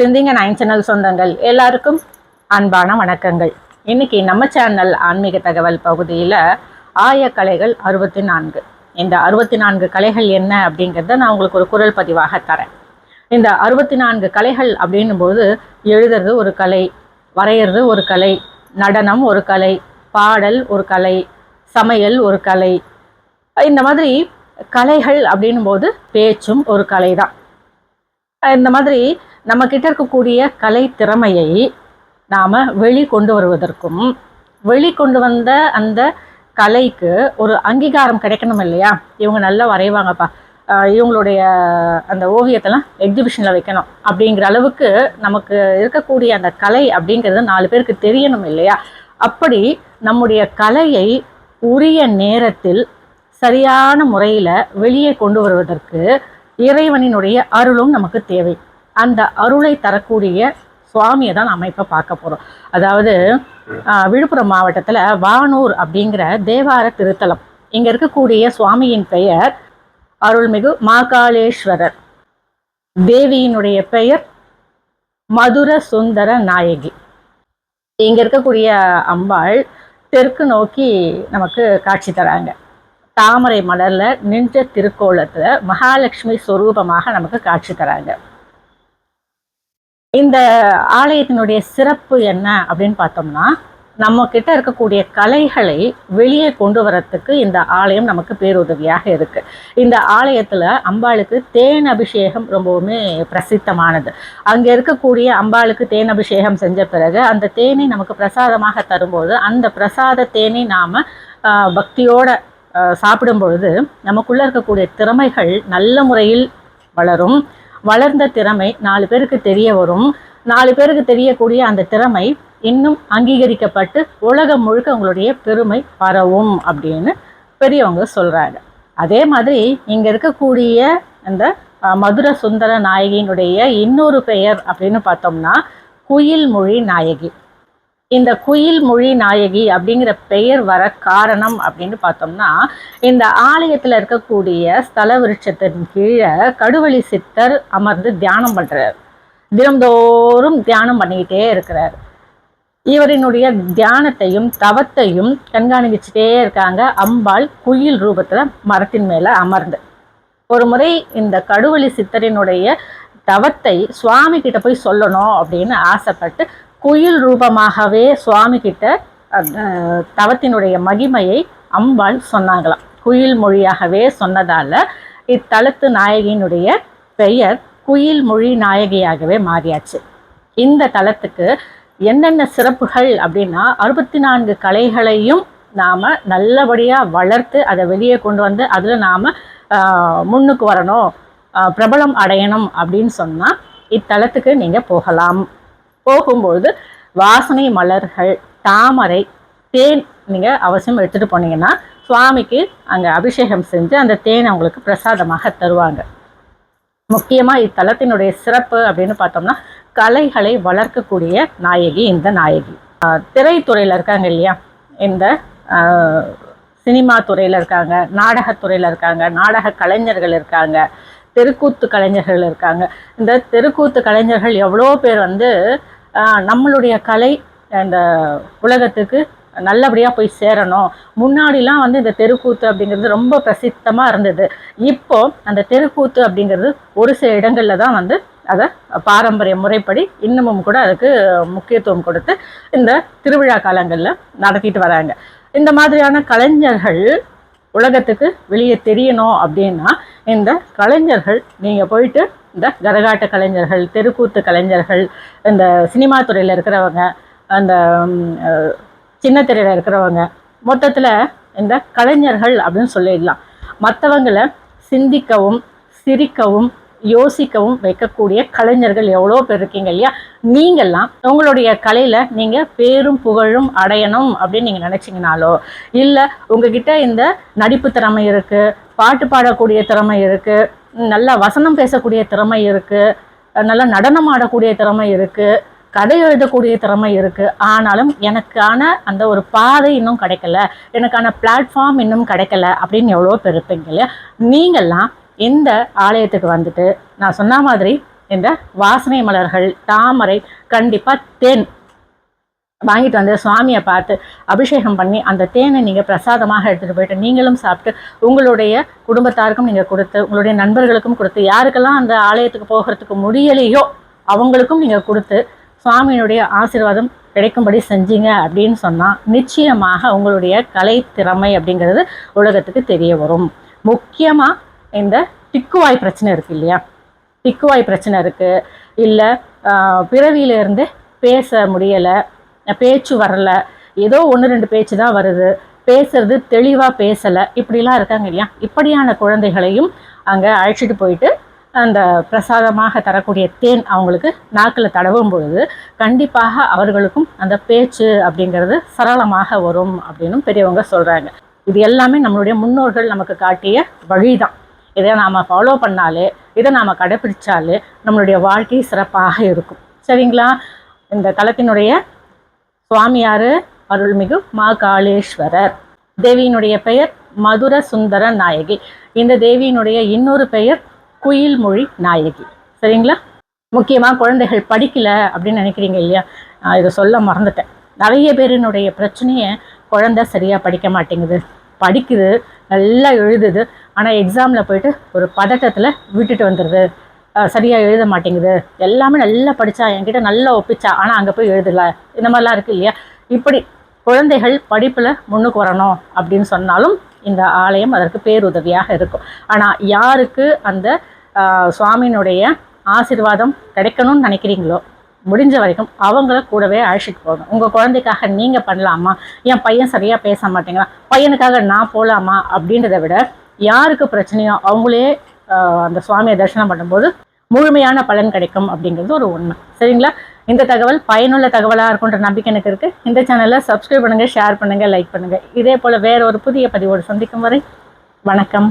சிந்திங்க nine channel சொந்தங்கள் எல்லாருக்கும் அன்பான வணக்கங்கள். இன்னைக்கு நம்ம சேனல் ஆன்மீக தகவல் பகுதியில் ஆயக்கலைகள் அறுபத்தி நான்கு. இந்த அறுபத்தி நான்கு கலைகள் என்ன அப்படிங்கிறத நான் உங்களுக்கு ஒரு குரல் பதிவாக தரேன். இந்த அறுபத்தி நான்கு கலைகள் அப்படின்னும் போது எழுதுறது ஒரு கலை வரைகிறது ஒரு கலை நடனம் ஒரு கலை பாடல் ஒரு கலை சமையல் ஒரு கலை. இந்த மாதிரி கலைகள் அப்படின்னும் போது பேச்சும் ஒரு கலை தான் இந்த மாதிரி நம்மக்கிட்ட இருக்கக்கூடிய கலை திறமையை நாம் வெளி கொண்டு வருவதற்கும் வெளி கொண்டு வந்த அந்த கலைக்கு ஒரு அங்கீகாரம் கிடைக்கணும் இல்லையா? இவங்க நல்லா வரைவாங்கப்பா. இவங்களுடைய அந்த ஓவியத்தெல்லாம் எக்ஸிபிஷனில் வைக்கணும். அப்படிங்கிற அளவுக்கு நமக்கு இருக்கக்கூடிய அந்த கலை அப்படிங்கிறது நாலு பேருக்கு தெரியணும் இல்லையா? அப்படி நம்முடைய கலையை உரிய நேரத்தில் சரியான முறையில் வெளியே கொண்டு வருவதற்கு இறைவனினுடைய அருளும் நமக்கு தேவை. அந்த அருளை தரக்கூடிய சுவாமியை தான் நம்ம இப்போ பார்க்க போகிறோம் அதாவது விழுப்புரம் மாவட்டத்தில் வானூர் அப்படிங்கிற தேவார திருத்தலம். இங்கே இருக்கக்கூடிய சுவாமியின் பெயர் அருள்மிகு மாகாளேஸ்வரர். தேவியினுடைய பெயர் மதுர சுந்தர நாயகி. இங்கே இருக்கக்கூடிய அம்பாள் தெற்கு நோக்கி நமக்கு காட்சி தராங்க. தாமரை மலரில் நின்ற திருக்கோலத்தில் மகாலட்சுமி ஸ்வரூபமாக நமக்கு காட்சி தராங்க. இந்த ஆலயத்தினுடைய சிறப்பு என்ன அப்படின்னு பார்த்தோம்னா நம்ம கிட்ட இருக்கக்கூடிய கலைகளை வெளியே கொண்டு வரத்துக்கு இந்த ஆலயம் நமக்கு பேருதவியாக இருக்கு. இந்த ஆலயத்துல அம்பாளுக்கு தேன் அபிஷேகம் ரொம்பவுமே பிரசித்தமானது. அங்க இருக்கக்கூடிய அம்பாளுக்கு தேன் அபிஷேகம் செஞ்ச பிறகு அந்த தேனை நமக்கு பிரசாதமாக தரும்போது அந்த பிரசாத தேனை நாம பக்தியோட சாப்பிடும் பொழுது நமக்குள்ள இருக்கக்கூடிய திறமைகள் நல்ல முறையில் வளரும். வளர்ந்த திறமை நாலு பேருக்கு தெரிய வரும். நாலு பேருக்கு தெரியக்கூடிய அந்த திறமை இன்னும் அங்கீகரிக்கப்பட்டு உலகம் முழுக்க உங்களுடைய பெருமை பரவும் அப்படின்னு பெரியவங்க சொல்கிறாங்க அதே மாதிரி இங்கே இருக்கக்கூடிய அந்த மதுர சுந்தர நாயகியினுடைய இன்னொரு பெயர் அப்படின்னு பார்த்தோம்னா குயில் மொழி நாயகி. இந்த குயில் மொழி நாயகி அப்படிங்கிற பெயர் வர காரணம் அப்படின்னு பார்த்தோம்னா இந்த ஆலயத்தில் இருக்கக்கூடிய ஸ்தல விருட்சத்தின் கீழே கடுவழி சித்தர் அமர்ந்து தியானம் பண்றார். தினம்தோறும் தியானம் பண்ணிக்கிட்டே இருக்கிறார். இவரினுடைய தியானத்தையும் தவத்தையும் கண்காணிச்சுட்டே இருக்காங்க அம்பாள் குயில் ரூபத்தில் மரத்தின் மேலே அமர்ந்து. ஒரு முறை இந்த கடுவழி சித்தரினுடைய தவத்தை சுவாமி கிட்ட போய் சொல்லணும் அப்படின்னு ஆசைப்பட்டு குயில் ரூபமாகவே சுவாமி கிட்ட தவத்தினுடைய மகிமையை அம்பாள் சொன்னாங்களாம். குயில் மொழியாகவே சொன்னதால இத்தலத்து நாயகியினுடைய பெயர் குயில் மொழி நாயகியாகவே மாறியாச்சு. இந்த தலத்துக்கு என்னென்ன சிறப்புகள் அப்படின்னா அறுபத்தி நான்கு கலைகளையும் நாம் நல்லபடியாக வளர்த்து அதை வெளியே கொண்டு வந்து அதில் நாம் முன்னுக்கு வரணும் பிரபலம் அடையணும் அப்படின்னு சொன்னால் இத்தலத்துக்கு நீங்கள் போகலாம். போகும்பொழுது வாசனை மலர்கள் தாமரை தேன் நீங்கள் அவசியம் எடுத்துகிட்டு போனீங்கன்னா சுவாமிக்கு அங்கே அபிஷேகம் செஞ்சு அந்த தேன் அவங்களுக்கு பிரசாதமாக தருவாங்க. முக்கியமாக இத்தலத்தினுடைய சிறப்பு அப்படின்னு பார்த்தோம்னா கலைகளை வளர்க்கக்கூடிய நாயகி இந்த நாயகி. ஆஹ் திரைத்துறையில் இருக்காங்க இல்லையா? இந்த ஆஹ் சினிமா துறையில் இருக்காங்க நாடகத்துறையில் இருக்காங்க நாடக கலைஞர்கள் இருக்காங்க தெருக்கூத்து கலைஞர்கள் இருக்காங்க. இந்த தெருக்கூத்து கலைஞர்கள் எவ்வளோ பேர் வந்து நம்மளுடைய கலை இந்த உலகத்துக்கு நல்லபடியாக போய் சேரணும். முன்னாடிலாம் வந்து இந்த தெருக்கூத்து அப்படிங்கிறது ரொம்ப பிரசித்தமாக இருந்தது. இப்போ அந்த தெருக்கூத்து அப்படிங்கிறது ஒரு சில இடங்களில் தான் வந்து அதை பாரம்பரிய முறைப்படி இன்னமும் கூட அதுக்கு முக்கியத்துவம் கொடுத்து இந்த திருவிழா காலங்களில் நடத்திட்டு வராங்க. இந்த மாதிரியான கலைஞர்கள் உலகத்துக்கு வெளியே தெரியணும் அப்படின்னா இந்த கலைஞர்கள் நீங்கள் போயிட்டு இந்த கரகாட்ட கலைஞர்கள் தெருக்கூத்து கலைஞர்கள் இந்த சினிமா துறையில் இருக்கிறவங்க அந்த சின்ன திரையில் இருக்கிறவங்க மொத்தத்தில் இந்த கலைஞர்கள் அப்படின்னு சொல்லிடலாம். மற்றவங்களை சிந்திக்கவும் சிரிக்கவும் யோசிக்கவும் வைக்கக்கூடிய கலைஞர்கள் எவ்வளோ பேர் இருக்கீங்க இல்லையா? நீங்கள்லாம் உங்களுடைய கலையில் நீங்கள் பேரும் புகழும் அடையணும் அப்படின்னு நீங்கள் நினச்சிங்கனாலோ இல்லை உங்ககிட்ட இந்த நடிப்பு திறமை இருக்குது பாட்டு பாடக்கூடிய திறமை இருக்குது நல்லா வசனம் பேசக்கூடிய திறமை இருக்குது நல்லா நடனம் ஆடக்கூடிய திறமை இருக்குது கதை எழுதக்கூடிய திறமை இருக்குது ஆனாலும் எனக்கான அந்த ஒரு பாதை இன்னும் கிடைக்கல எனக்கான பிளாட்ஃபார்ம் இன்னும் கிடைக்கல அப்படின்னு எவ்வளோ பேர் இருப்பீங்க இல்லையா? நீங்கள்லாம் இந்த ஆலயத்துக்கு வந்துட்டு நான் சொன்ன மாதிரி இந்த வாசனை மலர்கள் தாமரை கண்டிப்பாக தேன் வாங்கிட்டு வந்து சுவாமியை பார்த்து அபிஷேகம் பண்ணி அந்த தேனை நீங்கள் பிரசாதமாக எடுத்துகிட்டு போயிட்டு நீங்களும் சாப்பிட்டு உங்களுடைய குடும்பத்தாருக்கும் நீங்கள் கொடுத்து உங்களுடைய நண்பர்களுக்கும் கொடுத்து யாருக்கெல்லாம் அந்த ஆலயத்துக்கு போகிறதுக்கு முடியலையோ அவங்களுக்கும் நீங்கள் கொடுத்து சுவாமியினுடைய ஆசீர்வாதம் கிடைக்கும்படி செஞ்சீங்க அப்படின்னு சொன்னால் நிச்சயமாக உங்களுடைய கலை திறமை அப்படிங்கிறது உலகத்துக்கு தெரிய வரும். முக்கியமாக இந்த திக்குவாய் பிரச்சனை இருக்குது இல்லையா? திக்குவாய் பிரச்சனை இருக்குது இல்லை பிறவியிலேருந்து பேச முடியலை பேச்சு வரலை ஏதோ ஒன்று ரெண்டு பேச்சு தான் வருது. பேசுறது தெளிவாக பேசலை. இப்படிலாம் இருக்காங்க இல்லையா? இப்படியான குழந்தைகளையும் அங்கே அழைச்சிட்டு போயிட்டு அந்த பிரசாதமாக தரக்கூடிய தேன் அவங்களுக்கு நாக்கில் தடவும் பொழுது கண்டிப்பாக அவர்களுக்கும் அந்த பேச்சு அப்படிங்கிறது சரளமாக வரும் அப்படின்னு பெரியவங்க சொல்கிறாங்க இது எல்லாமே நம்மளுடைய முன்னோர்கள் நமக்கு காட்டிய வழி தான் இதை நாம் ஃபாலோ பண்ணாலே இதை நாம் கடைப்பிடிச்சாலே நம்மளுடைய வாழ்க்கை சிறப்பாக இருக்கும். சரிங்களா? இந்த தலத்தினுடைய சுவாமியார் அருள்மிகு மா காளேஸ்வரர் தேவியினுடைய பெயர் மதுர சுந்தர நாயகி. இந்த தேவியினுடைய இன்னொரு பெயர் குயில் மொழி நாயகி. சரிங்களா? முக்கியமாக குழந்தைகள் படிக்கல அப்படின்னு நினைக்கிறீங்க இல்லையா? நான் இதை சொல்ல மறந்துட்டேன். நிறைய பேரினுடைய பிரச்சனையை குழந்தை சரியாக படிக்க மாட்டேங்குது. படிக்குது நல்லா எழுதுது. ஆனால் எக்ஸாமில் போயிட்டு ஒரு பதட்டத்தில் விட்டுட்டு வந்துடுது சரியாக எழுத மாட்டேங்குது. எல்லாமே நல்லா படித்தா என்கிட்ட நல்லா ஒப்பிச்சா ஆனால் அங்கே போய் எழுதல. இந்த மாதிரிலாம் இருக்குது இல்லையா? இப்படி குழந்தைகள் படிப்பில் முன்னுக்கு வரணும் அப்படின்னு சொன்னாலும் இந்த ஆலயம் அதற்கு பேருதவியாக இருக்கும். ஆனால் யாருக்கு அந்த சுவாமியினுடைய ஆசிர்வாதம் கிடைக்கணும்னு நினைக்கிறீங்களோ முடிஞ்ச வரைக்கும் அவங்கள கூடவே அழைச்சிட்டு போகணும் உங்கள் குழந்தைக்காக நீங்கள் பண்ணலாமா? என் பையன் சரியாக பேச மாட்டேங்கிறான். பையனுக்காக நான் போகலாமா அப்படின்றத விட யாருக்கு பிரச்சனையோ அவங்களே அந்த சுவாமியை தரிசனம் பண்ணும்போது முழுமையான பலன் கிடைக்கும் அப்படிங்கிறது ஒரு உண்மை. சரிங்களா? இந்த தகவல் பயனுள்ள தகவலாக இருக்குன்ற நம்பிக்கை எனக்கு இருக்குது இந்த சேனலை சப்ஸ்கிரைப் பண்ணுங்கள் ஷேர் பண்ணுங்கள் லைக் பண்ணுங்கள் இதே போல் வேற ஒரு புதிய பதிவோடு சந்திக்கும் வரை வணக்கம்.